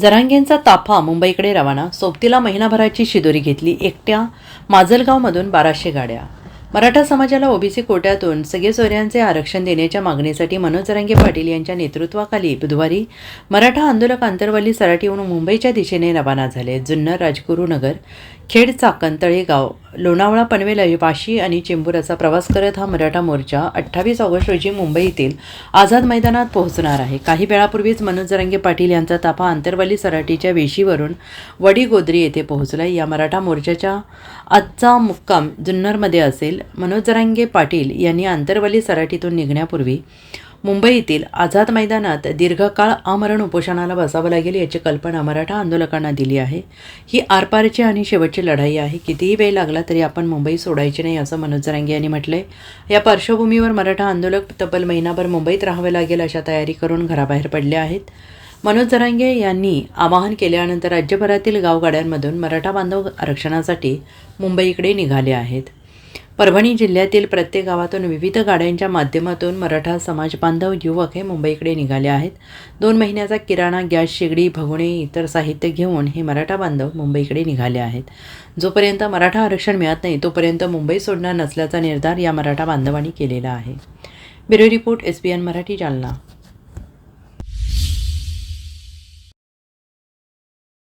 जरांगेंचा ताफा मुंबईकडे रवाना. सोबतीला महिनाभराची शिदोरी घेतली एकट्या माजलगावमधून बाराशे गाड्या. मराठा समाजाला ओबीसी कोट्यातून सगळे सोयऱ्यांचे आरक्षण देण्याच्या मागणीसाठी मनोज जरांगे पाटील यांच्या नेतृत्वाखाली बुधवारी मराठा आंदोलक आंतरवली सराटीहून मुंबईच्या दिशेने रवाना झाले. जुन्नर राजगुरुनगर खेड चाकण तळेगाव लोणावळा पनवेल वाशी आणि चेंबूर प्रवास करत हा मराठा मोर्चा अठ्ठावीस ऑगस्ट रोजी मुंबईतील आझाद मैदानात पोहोचणार आहे. काही वेळापूर्वीच मनोज जरांगे पाटील यांचा ताफा आंतरवाली सराटीच्या वेशीवरून वडीगोद्री येथे पोहोचला या मराठा मोर्चाच्या आजचा मुक्काम जुन्नरमध्ये असेल. मनोज जरांगे पाटील यांनी आंतरवाली सराटीतून निघण्यापूर्वी मुंबईतील आझाद मैदानात दीर्घकाळ आमरण उपोषणाला बसावं लागेल याची कल्पना मराठा आंदोलकांना दिली आहे. ही आरपारची आणि शेवटची लढाई आहे. कितीही वेळ लागला तरी आपण मुंबई सोडायची नाही असं मनोज जरांगे यांनी म्हटलंय. या पार्श्वभूमीवर मराठा आंदोलक तब्बल महिनाभर मुंबईत राहावे लागेल अशा तयारी करून घराबाहेर पडले आहेत. मनोज जरांगे यांनी आवाहन केल्यानंतर राज्यभरातील गावगाड्यांमधून मराठा बांधव आरक्षणासाठी मुंबईकडे निघाले आहेत. परभणी जिल्ह्यातील प्रत्येक गावातून विविध गाड्यांच्या माध्यमातून मराठा समाज बांधव युवक हे मुंबईकडे निघाले आहेत. दोन महिन्याचा किराणा गॅस शेगडी भगुणे इतर साहित्य घेऊन हे मराठा बांधव मुंबईकडे निघाले आहेत. जोपर्यंत मराठा आरक्षण मिळत नाही तोपर्यंत मुंबई सोडणार नसल्याचा निर्धार या मराठा बांधवांनी केलेला आहे. Bureau report S B N Marathi Jalna.